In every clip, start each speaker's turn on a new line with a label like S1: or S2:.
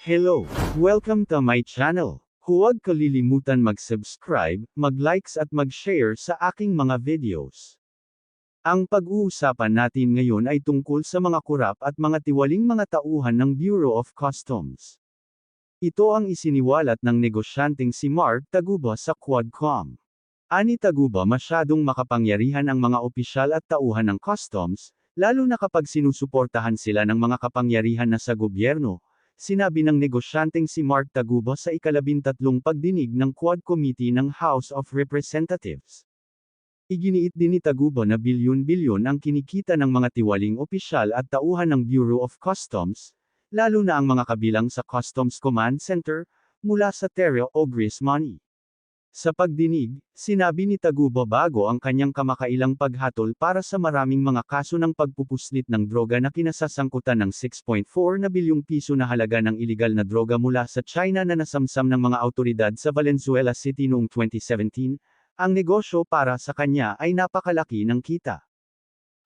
S1: Hello! Welcome to my channel. Huwag kalilimutan mag-subscribe, mag-likes at mag-share sa aking mga videos. Ang pag-uusapan natin ngayon ay tungkol sa mga kurap at mga tiwaling mga tauhan ng Bureau of Customs. Ito ang isiniwalat ng negosyanteng si Mark Taguba sa Quadcom. Ani Taguba masyadong makapangyarihan ang mga opisyal at tauhan ng customs, lalo na kapag sinusuportahan sila ng mga kapangyarihan na sa gobyerno, sinabi ng negosyanteng si Mark Taguba sa ikalabintatlong pagdinig ng Quad Committee ng House of Representatives. Iginiit din ni Taguba na bilyon-bilyon ang kinikita ng mga tiwaling opisyal at tauhan ng Bureau of Customs, lalo na ang mga kabilang sa Customs Command Center, mula sa Terra o Grease Money. Sa pagdinig, sinabi ni Taguba bago ang kanyang kamakailang paghatol para sa maraming mga kaso ng pagpupuslit ng droga na kinasasangkutan ng 6.4 na bilyong piso na halaga ng iligal na droga mula sa China na nasamsam ng mga autoridad sa Valenzuela City noong 2017, ang negosyo para sa kanya ay napakalaki ng kita.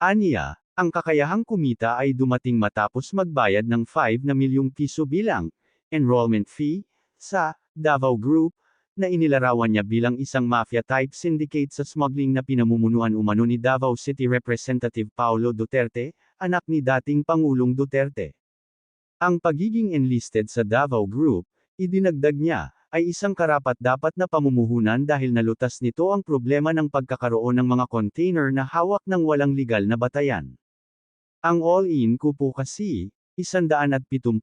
S1: Aniya, ang kakayahang kumita ay dumating matapos magbayad ng 5 na milyong piso bilang enrollment fee sa Davao Group, na inilarawan niya bilang isang mafia-type syndicate sa smuggling na pinamumunuan umano ni Davao City Representative Paulo Duterte, anak ni dating Pangulong Duterte. Ang pagiging enlisted sa Davao Group, idinagdag niya, ay isang karapat-dapat na pamumuhunan dahil nalutas nito ang problema ng pagkakaroon ng mga container na hawak ng walang legal na batayan. Ang all-in ko po kasi, 170,000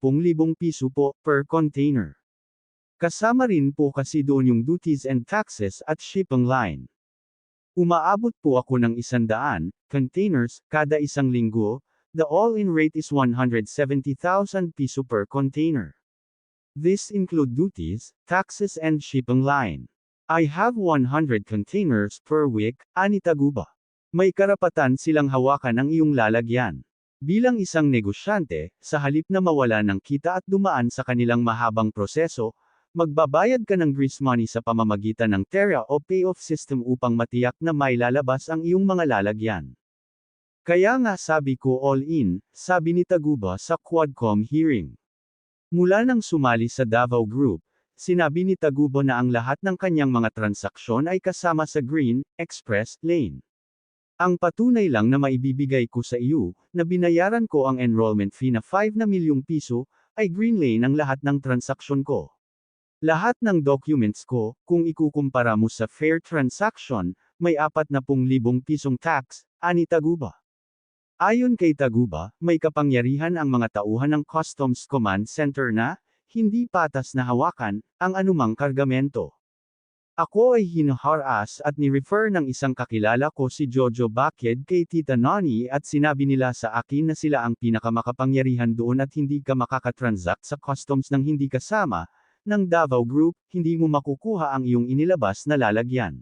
S1: piso po per container. Kasama rin po kasi doon yung duties and taxes at shipping line. Umaabot po ako ng isandaan containers kada isang linggo, the all-in rate is 170,000 piso per container. This include duties, taxes and shipping line. I have 100 containers per week, ani Taguba. May karapatan silang hawakan ang iyong lalagyan. Bilang isang negosyante, sa halip na mawala ng kita at dumaan sa kanilang mahabang proseso, Magbabayad ka ng grease money sa pamamagitan ng Terra o payoff system upang matiyak na may lalabas ang iyong mga lalagyan. Kaya nga sabi ko all in, sabi ni Taguba sa Quadcom hearing. Mula nang sumali sa Davao Group, sinabi ni Taguba na ang lahat ng kanyang mga transaksyon ay kasama sa Green, Express, Lane. Ang patunay lang na maibibigay ko sa iyo, na binayaran ko ang enrollment fee na 5 na milyong piso, ay Green Lane ang lahat ng transaksyon ko. Lahat ng documents ko, kung ikukumpara mo sa fair transaction, may 40,000 pisong tax, ani Taguba. Ayon kay Taguba, may kapangyarihan ang mga tauhan ng Customs Command Center na, hindi patas na hawakan, ang anumang kargamento. Ako ay hinaharas at ni-refer ng isang kakilala ko si Jojo Baked kay Tita Nani at sinabi nila sa akin na sila ang pinakamakapangyarihan doon at hindi ka makakatransact sa customs ng hindi kasama, ng Davao Group, hindi mo makukuha ang iyong inilabas na lalagyan.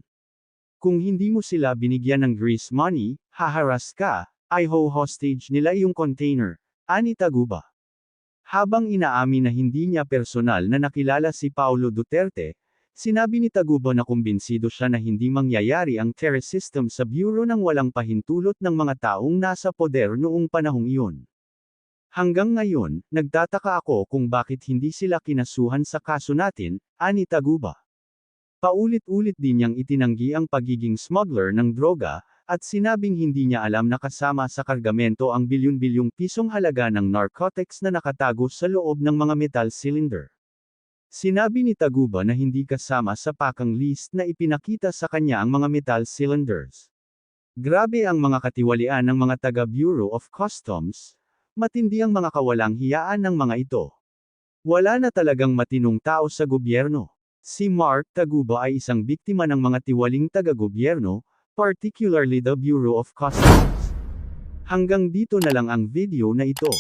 S1: Kung hindi mo sila binigyan ng grease money, haharas ka, ay ho-hostage nila iyong container, ani Taguba. Habang inaamin na hindi niya personal na nakilala si Paulo Duterte, sinabi ni Taguba na kumbinsido siya na hindi mangyayari ang terror system sa bureau ng walang pahintulot ng mga taong nasa poder noong panahong iyon. Hanggang ngayon, nagtataka ako kung bakit hindi sila kinasuhan sa kaso natin, ani Taguba. Paulit-ulit din niyang itinanggi ang pagiging smuggler ng droga, at sinabing hindi niya alam na kasama sa kargamento ang bilyon-bilyong pisong halaga ng narcotics na nakatago sa loob ng mga metal cylinder. Sinabi ni Taguba na hindi kasama sa pakang list na ipinakita sa kanya ang mga metal cylinders. Grabe ang mga katiwalian ng mga taga-Bureau of Customs, Matindi ang mga kawalang hiyaan ng mga ito. Wala na talagang matinong tao sa gobyerno. Si Mark Taguba ay isang biktima ng mga tiwaling taga-gobyerno, particularly the Bureau of Customs. Hanggang dito na lang ang video na ito.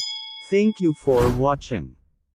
S1: Thank you for watching.